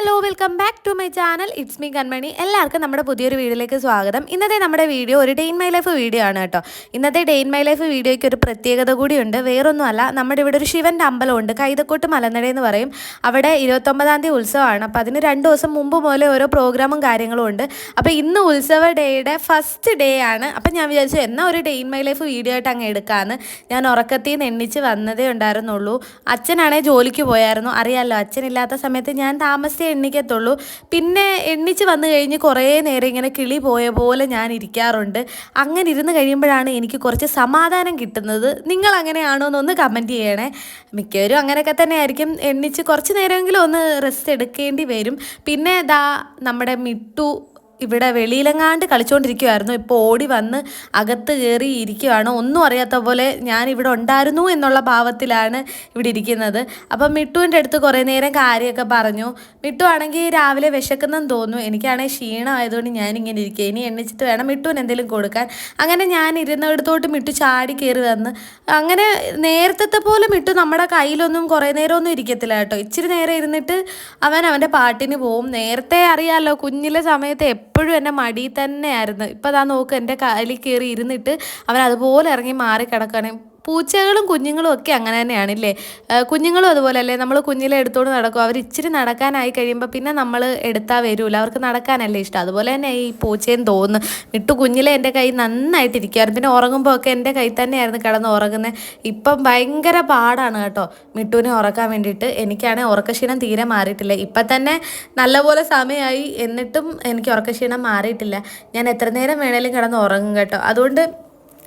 Hello hello welcome back to my channel it's me Kanmani എല്ലാവർക്കും നമ്മുടെ പുതിയൊരു വീഡിയോയിലേക്ക് സ്വാഗതം. ഇന്നത്തെ നമ്മുടെ വീഡിയോ ഒരു day in my life video ആണ് കേട്ടോ. ഇന്നത്തെ ഡേ ഇൻ മൈ ലൈഫ് വീഡിയോയ്ക്ക് ഒരു പ്രത്യേകത കൂടിയുണ്ട് വേറൊന്നുമല്ല നമ്മുടെ ഇവിടെ ഒരു ശിവന്റെ അമ്പലമുണ്ട് കൈതക്കോട്ട് മലനട എന്ന് പറയും. അവിടെ ഇരുപത്തൊമ്പതാം തീയതി ഉത്സവമാണ്. അപ്പോൾ അതിന് രണ്ട് ദിവസം മുമ്പ് മുതലേ ഓരോ പ്രോഗ്രാമും കാര്യങ്ങളും ഉണ്ട്. അപ്പോൾ ഇന്ന് ഉത്സവ ഡേയുടെ ഫസ്റ്റ് ഡേ ആണ്. അപ്പോൾ ഞാൻ വിചാരിച്ചു എന്നാൽ ഒരു day in my life video ആയിട്ട് അങ്ങ് എടുക്കാമെന്ന് ഞാൻ ഉറക്കത്തിൽ നിന്ന് എണ്ണിച്ച് വന്നതേ ഉണ്ടായിരുന്നുള്ളൂ. അച്ഛനാണെങ്കിൽ ജോലിക്ക് പോയായിരുന്നു. അറിയാമല്ലോ അച്ഛനില്ലാത്ത സമയത്ത് ഞാൻ താമസിച്ചേ എണ്ണിക്കത്തുള്ളൂ. പിന്നെ എണ്ണിച്ച് വന്നു കഴിഞ്ഞ് കുറേ നേരം ഇങ്ങനെ കിളി പോയ പോലെ ഞാൻ ഇരിക്കാറുണ്ട്. അങ്ങനെ ഇരുന്ന് കഴിയുമ്പോഴാണ് എനിക്ക് കുറച്ച് സമാധാനം കിട്ടുന്നത്. നിങ്ങൾ അങ്ങനെയാണോ എന്നൊന്ന് കമന്റ് ചെയ്യണേ. മിക്കവരും അങ്ങനെയൊക്കെ തന്നെ ആയിരിക്കും എണ്ണിച്ച് കുറച്ച് നേരമെങ്കിലും ഒന്ന് റെസ്റ്റ് എടുക്കേണ്ടി വരും. പിന്നെ ദാ നമ്മുടെ മിട്ടു ഇവിടെ വെളിയിലെങ്ങാണ്ട് കളിച്ചുകൊണ്ടിരിക്കുമായിരുന്നു ഇപ്പോൾ ഓടി വന്ന് അകത്ത് കയറി ഇരിക്കുവാണ്. ഒന്നും അറിയാത്ത പോലെ ഞാൻ ഇവിടെ ഉണ്ടായിരുന്നു എന്നുള്ള ഭാവത്തിലാണ് ഇവിടെ ഇരിക്കുന്നത്. അപ്പം മിട്ടുവിന്റെ അടുത്ത് കുറേ നേരം കാര്യമൊക്കെ പറഞ്ഞു. മിട്ടു ആണെങ്കിൽ രാവിലെ വിശക്കുന്നെന്ന് തോന്നുന്നു. എനിക്കാണെങ്കിൽ ക്ഷീണമായതുകൊണ്ട് ഞാനിങ്ങനെ ഇരിക്കുക ഇനി എണ്ണിച്ചിട്ട് വേണം മിട്ടുവിന് എന്തെങ്കിലും കൊടുക്കാൻ. അങ്ങനെ ഞാൻ ഇരുന്നിടത്തോട്ട് മിട്ടു ചാടി കയറി വന്ന്. അങ്ങനെ നേരത്തെ പോലെ മിട്ടു നമ്മുടെ കയ്യിലൊന്നും കുറേ നേരമൊന്നും ഇരിക്കത്തില്ല കേട്ടോ. ഇച്ചിരി നേരം ഇരുന്നിട്ട് അവൻ അവന്റെ പാട്ടിന് പോവും. നേരത്തെ അറിയാമല്ലോ കുഞ്ഞിലെ സമയത്ത് എപ്പോഴും എന്റെ മടിയിൽ തന്നെയായിരുന്നു. ഇപ്പം അതാ നോക്ക് എന്റെ കാലിൽ കയറി ഇരുന്നിട്ട് അവൻ അതുപോലെ ഇറങ്ങി മാറി കിടക്കുകയാണ് പൂച്ചകളും കുഞ്ഞുങ്ങളും ഒക്കെ അങ്ങനെ തന്നെയാണില്ലേ? കുഞ്ഞുങ്ങളും അതുപോലെ അല്ലേ? നമ്മൾ കുഞ്ഞിലെ എടുത്തോണ്ട് നടക്കും. അവർ ഇച്ചിരി നടക്കാനായി കഴിയുമ്പോൾ പിന്നെ നമ്മൾ എടുത്താൽ വരൂല. അവർക്ക് നടക്കാനല്ലേ ഇഷ്ടം. അതുപോലെ തന്നെ ഈ പൂച്ചയും തോന്നുന്നു മിട്ടു കുഞ്ഞിലെ എന്റെ കൈ നന്നായിട്ട് ഇരിക്കുമായിരുന്നു പിന്നെ ഉറങ്ങുമ്പോൾ ഒക്കെ എന്റെ കൈ തന്നെയായിരുന്നു കിടന്ന് ഉറങ്ങുന്നത് ഇപ്പം ഭയങ്കര പാടാണ് കേട്ടോ മിട്ടുവിനെ ഉറക്കാൻ വേണ്ടിയിട്ട്. എനിക്കാണെങ്കിൽ ഉറക്കക്ഷീണം തീരെ മാറിയിട്ടില്ല. ഇപ്പം തന്നെ നല്ലപോലെ സമയമായി എന്നിട്ടും എനിക്ക് ഉറക്കക്ഷീണം മാറിയിട്ടില്ല. ഞാൻ എത്ര നേരം വേണേലും കിടന്ന് ഉറങ്ങും കേട്ടോ. അതുകൊണ്ട്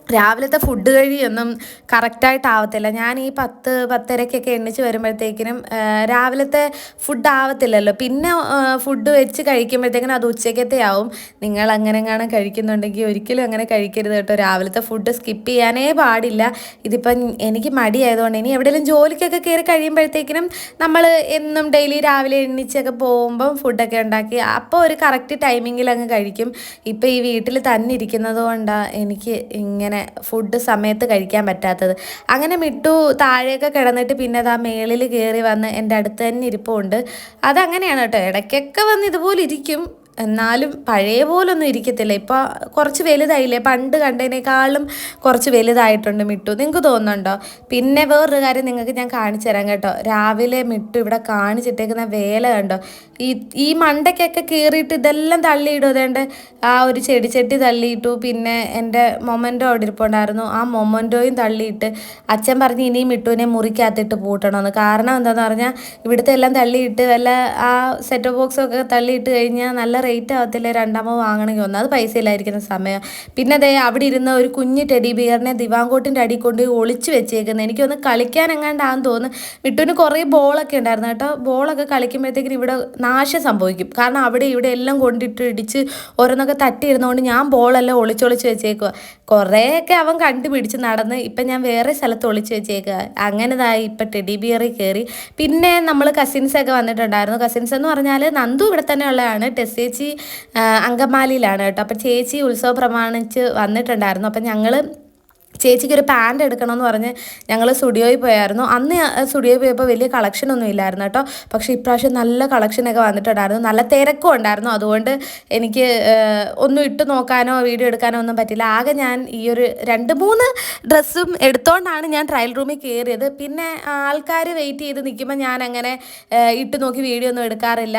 രാവിലത്തെ ഫുഡ് കഴിയൊന്നും കറക്റ്റായിട്ട് ആവത്തില്ല ഞാൻ ഈ പത്ത് പത്തരക്കൊക്കെ എണ്ണിച്ച് വരുമ്പോഴത്തേക്കിനും രാവിലത്തെ ഫുഡ് ആവത്തില്ലല്ലോ. പിന്നെ ഫുഡ് വെച്ച് കഴിക്കുമ്പോഴത്തേക്കിനും അത് ഉച്ചക്കത്തെ ആവും. നിങ്ങൾ അങ്ങനെ കാണാൻ കഴിക്കുന്നുണ്ടെങ്കിൽ ഒരിക്കലും അങ്ങനെ കഴിക്കരുത് കേട്ടോ. രാവിലത്തെ ഫുഡ് സ്കിപ്പ് ചെയ്യാനേ പാടില്ല. ഇതിപ്പം എനിക്ക് മടിയായതുകൊണ്ട് ഇനി എവിടെയെങ്കിലും ജോലിക്കൊക്കെ കയറി കഴിയുമ്പോഴത്തേക്കിനും നമ്മൾ എന്നും ഡെയിലി രാവിലെ എണ്ണിച്ചൊക്കെ പോകുമ്പം ഫുഡൊക്കെ ഉണ്ടാക്കി അപ്പോൾ ഒരു കറക്റ്റ് ടൈമിങ്ങിൽ അങ്ങ് കഴിക്കും. ഇപ്പോൾ ഈ വീട്ടിൽ തന്നെ കൊണ്ടാണ് എനിക്ക് ഇങ്ങനെ ഫുഡ് സമയത്ത് കഴിക്കാൻ പറ്റാത്തത്. അങ്ങനെ മിട്ടു താഴെയൊക്കെ കിടന്നിട്ട് പിന്നെ അതാ മേളിൽ കയറി വന്ന് എന്റെ അടുത്ത് തന്നെ ഇരിപ്പുണ്ട്. അതങ്ങനെയാണ് കേട്ടോ. ഇടയ്ക്കൊക്കെ വന്ന് ഇതുപോലെ ഇരിക്കും. എന്നാലും പഴയ പോലൊന്നും ഇരിക്കത്തില്ല. ഇപ്പോൾ കുറച്ച് വലുതായില്ലേ? പണ്ട് കണ്ടതിനേക്കാളും കുറച്ച് വലുതായിട്ടുണ്ട് മിട്ടു. നിങ്ങൾക്ക് തോന്നുന്നുണ്ടോ? പിന്നെ വേറൊരു കാര്യം നിങ്ങൾക്ക് ഞാൻ കാണിച്ചു തരാം കേട്ടോ. രാവിലെ മിട്ടു ഇവിടെ കാണിച്ചിട്ടേക്കുന്ന വേല കണ്ടോ? ഈ ഈ മണ്ടയ്ക്കൊക്കെ കീറിയിട്ട് ഇതെല്ലാം തള്ളിയിടും. അതേണ്ട് ആ ഒരു ചെടിച്ചട്ടി തള്ളിയിട്ടു. പിന്നെ എന്റെ മൊമന്റോ അവിടെ ഇരിപ്പുണ്ടായിരുന്നു. ആ മൊമന്റോയും തള്ളിയിട്ട് അച്ഛൻ പറഞ്ഞ് ഇനിയും മിട്ടുവിനെ മുറിക്കകത്തിട്ട് പൂട്ടണമെന്ന് കാരണം എന്താണെന്ന് പറഞ്ഞാൽ ഇവിടുത്തെ എല്ലാം തള്ളിയിട്ട് വല്ല ആ സെറ്റ് ബോക്സൊക്കെ തള്ളിയിട്ട് കഴിഞ്ഞാൽ നല്ല റേറ്റ് ആവത്തില്ല രണ്ടാമത് വാങ്ങണമെങ്കിൽ ഒന്ന്. അത് പൈസ ഇല്ലായിരിക്കുന്ന സമയം. പിന്നെ അതേ അവിടെ ഇരുന്ന ഒരു കുഞ്ഞ് ടെഡി ബിയറിനെ ദിവാങ്കോട്ടിന്റെ അടി കൊണ്ട് ഒളിച്ച് വെച്ചേക്കുന്നത് എനിക്കൊന്ന് കളിക്കാൻ എങ്ങാണ്ടാന്ന് തോന്നുന്നു മിട്ടുവിന് കുറേ ബോളൊക്കെ ഉണ്ടായിരുന്നു കേട്ടോ. ബോളൊക്കെ കളിക്കുമ്പോഴത്തേക്കിന് ഇവിടെ നാശം സംഭവിക്കും. കാരണം അവിടെ ഇവിടെ എല്ലാം കൊണ്ടിട്ട് ഇടിച്ച് ഓരോന്നൊക്കെ തട്ടിയിരുന്നതുകൊണ്ട് ഞാൻ ബോളെല്ലാം ഒളിച്ചൊളിച്ച് വെച്ചേക്കുക കുറേയൊക്കെ അവൻ കണ്ടുപിടിച്ച് നടന്ന് ഇപ്പം ഞാൻ വേറെ സ്ഥലത്ത് ഒളിച്ചു വെച്ചേക്കുക അങ്ങനെതായി ഇപ്പം ടെഡി ബിയറി കയറി. പിന്നെ നമ്മൾ കസിൻസൊക്കെ വന്നിട്ടുണ്ടായിരുന്നു. കസിൻസ് എന്ന് പറഞ്ഞാൽ നന്ദു ഇവിടെ തന്നെ ഉള്ളതാണ്. ടെസ്സേച്ചി അങ്കമാലിയിലാണ് കേട്ടോ. അപ്പം ചേച്ചി ഉത്സവം പ്രമാണിച്ച് വന്നിട്ടുണ്ടായിരുന്നു. അപ്പം ഞങ്ങൾ ചേച്ചിക്ക് ഒരു പാന്റ് എടുക്കണമെന്ന് പറഞ്ഞ് ഞങ്ങൾ സ്റ്റുഡിയോയിൽ പോയായിരുന്നു. അന്ന് സ്റ്റുഡിയോയിൽ പോയപ്പോൾ വലിയ കളക്ഷൻ ഒന്നും ഇല്ലായിരുന്നു കേട്ടോ. പക്ഷേ ഇപ്രാവശ്യം നല്ല കളക്ഷനൊക്കെ വന്നിട്ടുണ്ടായിരുന്നു. നല്ല തിരക്കും ഉണ്ടായിരുന്നു. അതുകൊണ്ട് എനിക്ക് ഒന്നും ഇട്ട് നോക്കാനോ വീഡിയോ എടുക്കാനോ ഒന്നും പറ്റില്ല. ആകെ ഞാൻ ഈ ഒരു രണ്ട് മൂന്ന് ഡ്രസ്സും എടുത്തോണ്ടാണ് ഞാൻ ട്രയൽ റൂമിൽ കയറിയത് പിന്നെ ആൾക്കാർ വെയിറ്റ് ചെയ്ത് നിൽക്കുമ്പോൾ ഞാൻ അങ്ങനെ ഇട്ട് നോക്കി വീഡിയോ ഒന്നും എടുക്കാറില്ല.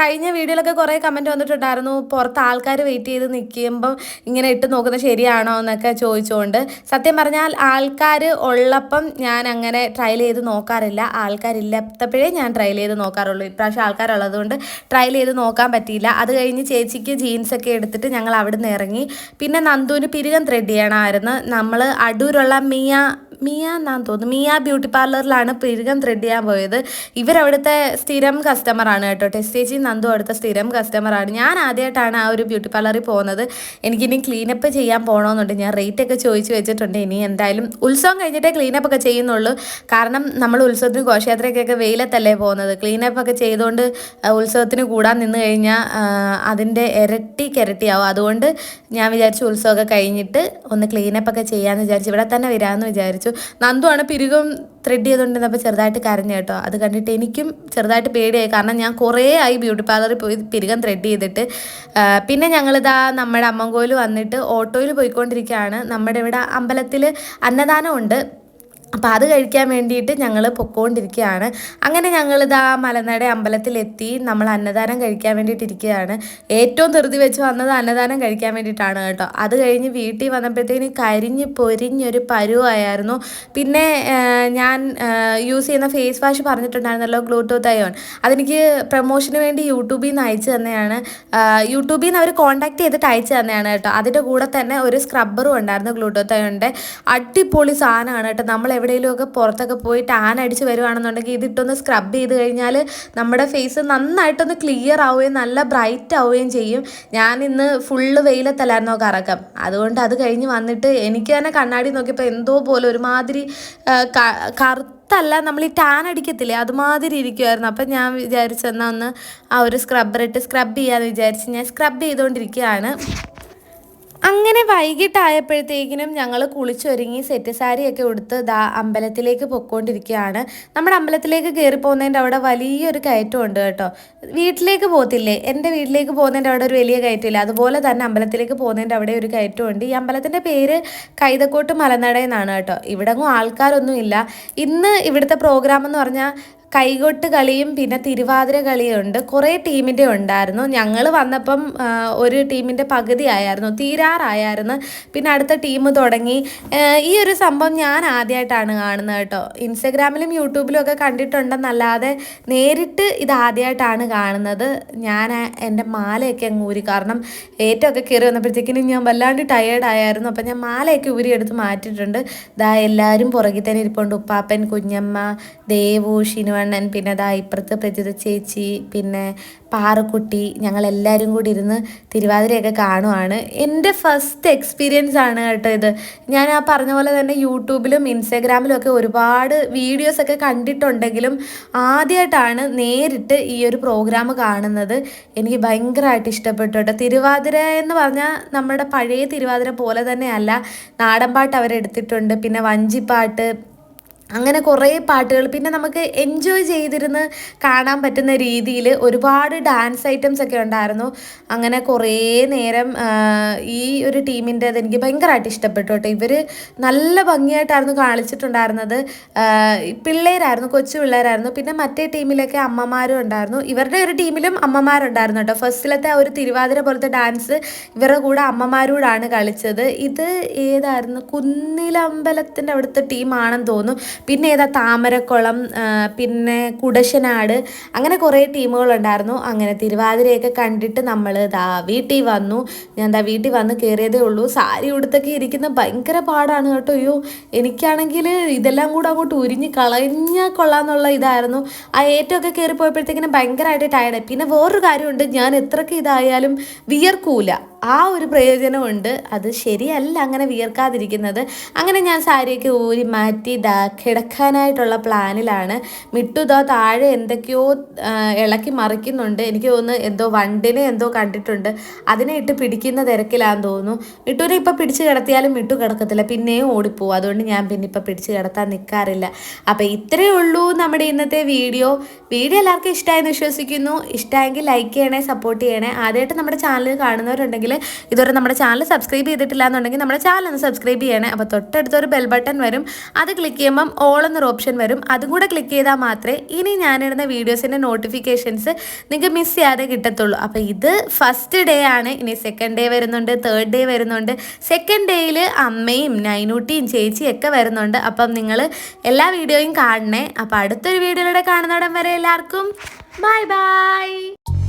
കഴിഞ്ഞ വീഡിയോയിലൊക്കെ കുറേ കമന്റ് വന്നിട്ടുണ്ടായിരുന്നു. പുറത്ത് ആൾക്കാർ വെയിറ്റ് ചെയ്ത് നിൽക്കുമ്പം ഇങ്ങനെ ഇട്ട് നോക്കുന്നത് ശരിയാണോ എന്നൊക്കെ ചോദിച്ചുകൊണ്ട് സത്യം പറഞ്ഞാൽ ആൾക്കാർ ഉള്ളപ്പം ഞാൻ അങ്ങനെ ട്രയൽ ചെയ്ത് നോക്കാറില്ല. ആൾക്കാരില്ലാത്തപ്പോഴേ ഞാൻ ട്രയൽ ചെയ്ത് നോക്കാറുള്ളൂ. ഇപ്രാവശ്യം ആൾക്കാരുള്ളതുകൊണ്ട് ട്രയൽ ചെയ്ത് നോക്കാൻ പറ്റിയില്ല. അത് കഴിഞ്ഞ് ചേച്ചിക്ക് ജീൻസൊക്കെ എടുത്തിട്ട് ഞങ്ങൾ അവിടെ നിന്ന് ഇറങ്ങി. പിന്നെ നന്ദുവിന് പിരികം ത്രെഡ് ചെയ്യണമായിരുന്നു. നമ്മൾ അടൂരുള്ള മിയ മിയ എന്നാന്ന് തോന്നുന്നു. മിയ ബ്യൂട്ടി പാർലറിലാണ് പിരുകം ത്രെഡ് ചെയ്യാൻ പോയത്. ഇവരവിടുത്തെ സ്ഥിരം കസ്റ്റമറാണ് കേട്ടോ. ടെസ്റ്റ് ചേച്ചി നന്ദു അവിടുത്തെ സ്ഥിരം കസ്റ്റമറാണ് ഞാൻ ആദ്യമായിട്ടാണ് ആ ഒരു ബ്യൂട്ടി പാർലറിൽ പോകുന്നത്. എനിക്കിനി ക്ലീനപ്പ് ചെയ്യാൻ പോകണമെന്നുണ്ട് ഞാൻ റേറ്റ് ഒക്കെ ചോദിച്ചു വെച്ചിട്ടുണ്ട്. ഇനി എന്തായാലും ഉത്സവം കഴിഞ്ഞിട്ടേ ക്ലീനപ്പ് ഒക്കെ ചെയ്യുന്നുള്ളൂ. കാരണം നമ്മൾ ഉത്സവത്തിന് ഘോഷയാത്രയ്ക്കൊക്കെ വെയിലത്തല്ലേ പോകുന്നത്. ക്ലീനപ്പ് ഒക്കെ ചെയ്തുകൊണ്ട് ഉത്സവത്തിന് കൂടാൻ നിന്ന് കഴിഞ്ഞാൽ അതിന്റെ ഇരട്ടി കിരട്ടിയാവും. അതുകൊണ്ട് ഞാൻ വിചാരിച്ചു ഉത്സവമൊക്കെ കഴിഞ്ഞിട്ട് ഒന്ന് ക്ലീനപ്പ് ഒക്കെ ചെയ്യാമെന്ന് വിചാരിച്ചു. ഇവിടെ തന്നെ വരാമെന്ന് വിചാരിച്ചു. വിചാരിച്ചു. നന്ദുവാണ് പിരുകം ത്രെഡ് ചെയ്തുകൊണ്ടിരുന്നപ്പോൾ ചെറുതായിട്ട് കരഞ്ഞു കേട്ടോ. അത് കണ്ടിട്ട് എനിക്കും ചെറുതായിട്ട് പേടിയായി. കാരണം ഞാൻ കുറേ ആയി ബ്യൂട്ടി പാർലറിൽ പോയി പിരുകം ത്രെഡ് ചെയ്തിട്ട്. പിന്നെ ഞങ്ങളിതാ നമ്മുടെ അമ്മങ്കോയിൽ വന്നിട്ട് ഓട്ടോയിൽ പോയിക്കൊണ്ടിരിക്കുകയാണ്. നമ്മുടെ ഇവിടെ അമ്പലത്തിൽ അന്നദാനമുണ്ട്. അപ്പോൾ അത് കഴിക്കാൻ വേണ്ടിയിട്ട് ഞങ്ങൾ പൊക്കോണ്ടിരിക്കുകയാണ് അങ്ങനെ ഞങ്ങളിതാ മലനട അമ്പലത്തിലെത്തി നമ്മൾ അന്നദാനം കഴിക്കാൻ വേണ്ടിയിട്ട് ഇരിക്കുകയാണ് ഏറ്റവും ധൃതി വെച്ച് വന്നത് അന്നദാനം കഴിക്കാൻ വേണ്ടിയിട്ടാണ് കേട്ടോ. അത് കഴിഞ്ഞ് വീട്ടിൽ വന്നപ്പോഴത്തേന് കരിഞ്ഞ് പൊരിഞ്ഞൊരു പരുവായിരുന്നു. പിന്നെ ഞാൻ യൂസ് ചെയ്യുന്ന ഫേസ് വാഷ് പറഞ്ഞിട്ടുണ്ടായിരുന്നല്ലോ ഗ്ലൂട്ടൂത്ത് അയോൺ അതെനിക്ക് പ്രൊമോഷന് വേണ്ടി യൂട്യൂബിൽ നിന്ന് അയച്ചു തന്നെയാണ്. യൂട്യൂബിൽ നിന്ന് അവർ കോൺടാക്ട് ചെയ്തിട്ട് അയച്ചു തന്നെയാണ് കേട്ടോ. അതിന്റെ കൂടെ തന്നെ ഒരു സ്ക്രബ്ബറും ഉണ്ടായിരുന്നു ഗ്ലൂട്ടൂത്ത് അയോണിന്റെ അടിപൊളി സാധനമാണ് കേട്ടോ. നമ്മൾ എവിടെയെങ്കിലുമൊക്കെ പുറത്തൊക്കെ പോയി ടാൻ അടിച്ച് വരുവാണെന്നുണ്ടെങ്കിൽ ഇതിട്ടൊന്ന് സ്ക്രബ് ചെയ്ത് കഴിഞ്ഞാൽ നമ്മുടെ ഫേസ് നന്നായിട്ടൊന്ന് ക്ലിയർ ആവുകയും നല്ല ബ്രൈറ്റ് ആവുകയും ചെയ്യും. ഞാൻ ഇന്ന് ഫുള്ള് വെയിലത്തല്ലായിരുന്നോ കറക്കം? അതുകൊണ്ട് അത് കഴിഞ്ഞ് വന്നിട്ട് എനിക്ക് തന്നെ കണ്ണാടി നോക്കിയപ്പോൾ എന്തോ പോലെ ഒരുമാതിരി കറുത്തല്ല നമ്മൾ ഈ ടാൻ അടിക്കത്തില്ലേ? അതുമാതിരി ഇരിക്കുമായിരുന്നു അപ്പം ഞാൻ വിചാരിച്ചെന്നാൽ ഒന്ന് ആ ഒരു സ്ക്രബ്ബർ ഇട്ട് സ്ക്രബ് ചെയ്യാമെന്ന് വിചാരിച്ച് ഞാൻ സ്ക്രബ് ചെയ്തുകൊണ്ടിരിക്കുകയാണ് അങ്ങനെ വൈകിട്ടായപ്പോഴത്തേക്കിനും ഞങ്ങൾ കുളിച്ചൊരുങ്ങി സെറ്റ് സാരിയൊക്കെ ഉടുത്ത് ദാ അമ്പലത്തിലേക്ക് പൊക്കോണ്ടിരിക്കുകയാണ്. നമ്മുടെ അമ്പലത്തിലേക്ക് കയറി പോകുന്നതിന്റെ അവിടെ വലിയൊരു കയറ്റമുണ്ട് കേട്ടോ. വീട്ടിലേക്ക് പോകത്തില്ലേ? എന്റെ വീട്ടിലേക്ക് പോകുന്നതിന്റെ അവിടെ ഒരു വലിയ കയറ്റമില്ല. അതുപോലെ തന്നെ അമ്പലത്തിലേക്ക് പോകുന്നതിന്റെ അവിടെ ഒരു കയറ്റമുണ്ട് ഈ അമ്പലത്തിന്റെ പേര് കൈതക്കോട്ട് മലനട എന്നാണ് കേട്ടോ. ഇവിടെ ആൾക്കാരൊന്നും ഇല്ല ഇന്ന് ഇവിടുത്തെ പ്രോഗ്രാം എന്ന് പറഞ്ഞാൽ കൈകൊട്ട് കളിയും പിന്നെ തിരുവാതിര കളിയും ഉണ്ട് കുറേ ടീമിന്റെ ഉണ്ടായിരുന്നു. ഞങ്ങൾ വന്നപ്പം ഒരു ടീമിന്റെ പകുതി ആയായിരുന്നു തീരാറായായിരുന്നു. പിന്നെ അടുത്ത ടീം തുടങ്ങി. ഈ ഒരു സംഭവം ഞാൻ ആദ്യമായിട്ടാണ് കാണുന്നത് കേട്ടോ. ഇൻസ്റ്റഗ്രാമിലും യൂട്യൂബിലും ഒക്കെ കണ്ടിട്ടുണ്ടെന്നല്ലാതെ നേരിട്ട് ഇത് ആദ്യമായിട്ടാണ് കാണുന്നത്. ഞാൻ എന്റെ മാലയൊക്കെ അങ്ങ് ഊരി കാരണം ഏറ്റവും കയറി വന്നപ്പോഴത്തേക്കിനും ഞാൻ വല്ലാണ്ട് ടയേർഡ് ആയിരുന്നു അപ്പം ഞാൻ മാലയൊക്കെ ഊരി എടുത്ത് മാറ്റിയിട്ടുണ്ട്. ദാ എല്ലാവരും പുറകിൽ തന്നെ ഇരിപ്പുണ്ട്. ഉപ്പാപ്പൻ കുഞ്ഞമ്മ ദേവു ഷിനുവണ്ണൻ പിന്നെ ദാ ഇപ്പുറത്ത് പ്രജിത ചേച്ചി പിന്നെ പാറക്കുട്ടി ഞങ്ങളെല്ലാവരും കൂടി ഇരുന്ന് തിരുവാതിരയൊക്കെ കാണുവാണ്. എന്റെ ഫസ്റ്റ് എക്സ്പീരിയൻസ് ആണ് കേട്ടോ ഇത്. ഞാൻ ആ പറഞ്ഞ പോലെ തന്നെ യൂട്യൂബിലും ഇൻസ്റ്റാഗ്രാമിലും ഒക്കെ ഒരുപാട് വീഡിയോസൊക്കെ കണ്ടിട്ടുണ്ടെങ്കിലും ആദ്യമായിട്ടാണ് നേരിട്ട് ഈ ഒരു പ്രോഗ്രാം കാണുന്നത്. എനിക്ക് ഭയങ്കരമായിട്ട് ഇഷ്ടപ്പെട്ടു കേട്ടോ. തിരുവാതിര എന്ന് പറഞ്ഞാൽ നമ്മുടെ പഴയ തിരുവാതിര പോലെ തന്നെയല്ല. നാടൻപാട്ട് അവരെടുത്തിട്ടുണ്ട്. പിന്നെ വഞ്ചിപ്പാട്ട് അങ്ങനെ കുറേ പാട്ടുകൾ. പിന്നെ നമുക്ക് എൻജോയ് ചെയ്തിരുന്ന് കാണാൻ പറ്റുന്ന രീതിയിൽ ഒരുപാട് ഡാൻസ് ഐറ്റംസ് ഒക്കെ ഉണ്ടായിരുന്നു. അങ്ങനെ കുറേ നേരം ഈ ഒരു ടീമിന്റെ അത് എനിക്ക് ഭയങ്കരമായിട്ട് ഇഷ്ടപ്പെട്ടു കേട്ടോ. ഇവർ നല്ല ഭംഗിയായിട്ടായിരുന്നു കാണിച്ചിട്ടുണ്ടായിരുന്നത്. പിള്ളേരായിരുന്നു കൊച്ചു പിള്ളേരായിരുന്നു. പിന്നെ മറ്റേ ടീമിലൊക്കെ അമ്മമാരും ഉണ്ടായിരുന്നു. ഇവരുടെ ഒരു ടീമിലും അമ്മമാരുണ്ടായിരുന്നു കേട്ടോ. ഫസ്റ്റിലത്തെ ഒരു തിരുവാതിര പോലത്തെ ഡാൻസ് ഇവരുടെ കൂടെ അമ്മമാരോടാണ് കളിച്ചത്. ഇത് ഏതായിരുന്നു? കുന്നിലമ്പലത്തിന്റെ അവിടുത്തെ ടീമാണെന്ന് തോന്നുന്നു. പിന്നെ ഏതാ താമരക്കുളം പിന്നെ കുടശനാട് അങ്ങനെ കുറേ ടീമുകളുണ്ടായിരുന്നു. അങ്ങനെ തിരുവാതിരയൊക്കെ കണ്ടിട്ട് നമ്മൾ ദാ വീട്ടിൽ വന്നു. ഞാൻ ദാ വീട്ടിൽ വന്ന് കയറിയതേ ഉള്ളൂ. സാരി ഉടുത്തൊക്കെ ഇരിക്കുന്ന ഭയങ്കര പാടാണ് കേട്ടോ. അയ്യോ എനിക്കാണെങ്കിൽ ഇതെല്ലാം കൂടെ അങ്ങോട്ട് ഉരിഞ്ഞ് കളഞ്ഞാൽ കൊള്ളാന്നുള്ള ഇതായിരുന്നു. ആ ഏറ്റമൊക്കെ കയറി പോയപ്പോഴത്തേക്കിനും ഭയങ്കരമായിട്ട് ടയർഡായി പിന്നെ വേറൊരു കാര്യമുണ്ട്. ഞാൻ എത്രയൊക്കെ ഇതായാലും വിയർക്കൂല. ആ ഒരു പ്രയോജനമുണ്ട്. അത് ശരിയല്ല അങ്ങനെ വിയർക്കാതിരിക്കുന്നത്. അങ്ങനെ ഞാൻ സാരിയൊക്കെ ഊരി മാറ്റി ദാ കിടക്കാനായിട്ടുള്ള പ്ലാനിലാണ്. മിട്ടു താഴെ എന്തൊക്കെയോ ഇളക്കി മറിക്കുന്നുണ്ട്. എനിക്ക് തോന്നുന്നു എന്തോ വണ്ടിനെ എന്തോ കണ്ടിട്ടുണ്ട്. അതിനെ ഇട്ട് പിടിക്കുന്ന തിരക്കിലാന്ന് തോന്നുന്നു. മിട്ടുവിനെ ഇപ്പം പിടിച്ച് കിടത്തിയാലും മിട്ടു കിടക്കത്തില്ല. പിന്നെയും ഓടിപ്പോവും. അതുകൊണ്ട് ഞാൻ പിന്നെ ഇപ്പം പിടിച്ച് കിടത്താൻ നിൽക്കാറില്ല അപ്പോൾ ഇത്രയേ ഉള്ളൂ നമ്മുടെ ഇന്നത്തെ വീഡിയോ. വീഡിയോ എല്ലാവർക്കും ഇഷ്ടമായെന്ന് വിശ്വസിക്കുന്നു. ഇഷ്ടമായെങ്കിൽ ലൈക്ക് ചെയ്യണേ സപ്പോർട്ട് ചെയ്യണേ. ആദ്യമായിട്ട് നമ്മുടെ ചാനൽ കാണുന്നവരുണ്ടെങ്കിൽ ഇതുവരെ നമ്മുടെ ചാനൽ സബ്സ്ക്രൈബ് ചെയ്തിട്ടില്ല എന്നുണ്ടെങ്കിൽ നമ്മുടെ ചാനൽ ഒന്ന് സബ്സ്ക്രൈബ് ചെയ്യണേ. അപ്പോൾ തൊട്ടടുത്തൊരു ബെൽ ബട്ടൺ വരും. അത് ക്ലിക്ക് ചെയ്യുമ്പം ഓൾ എന്നൊരു ഓപ്ഷൻ വരും. അതും കൂടെ ക്ലിക്ക് ചെയ്താൽ മാത്രമേ ഇനി ഞാനിടുന്ന വീഡിയോസിന്റെ നോട്ടിഫിക്കേഷൻസ് നിങ്ങൾക്ക് മിസ് ചെയ്യാതെ കിട്ടത്തുള്ളൂ. അപ്പോൾ ഇത് ഫസ്റ്റ് ഡേ ആണ്. ഇനി സെക്കൻഡ് ഡേ വരുന്നുണ്ട്. തേർഡ് ഡേ വരുന്നുണ്ട്. സെക്കൻഡ് ഡേയിൽ അമ്മയും നൈനൂട്ടിയും ചേച്ചിയും ഒക്കെ വരുന്നുണ്ട്. അപ്പം നിങ്ങൾ എല്ലാ വീഡിയോയും കാണണേ. അപ്പോൾ അടുത്തൊരു വീഡിയോയിലൂടെ കാണുന്നിടം വരെ എല്ലാവർക്കും ബൈ ബൈ